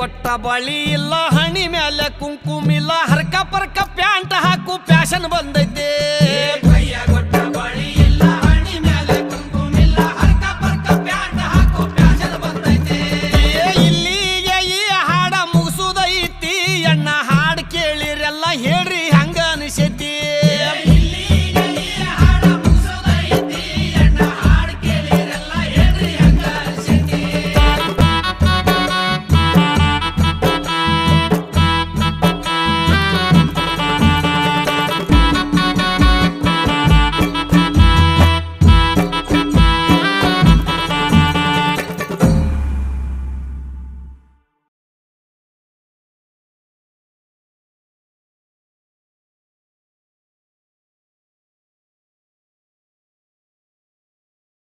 ಗೊಟ್ಟ ಬಳಿ ಇಲ್ಲ ಹಣಿ ಮ್ಯಾಲೆ ಕುಂಕುಮಿಲ್ಲ ಹರ್ಕ ಪರ್ಕ ಪ್ಯಾಂಟ್ ಹಾಕು ಫ್ಯಾಷನ್ ಬಂದೈತಿ.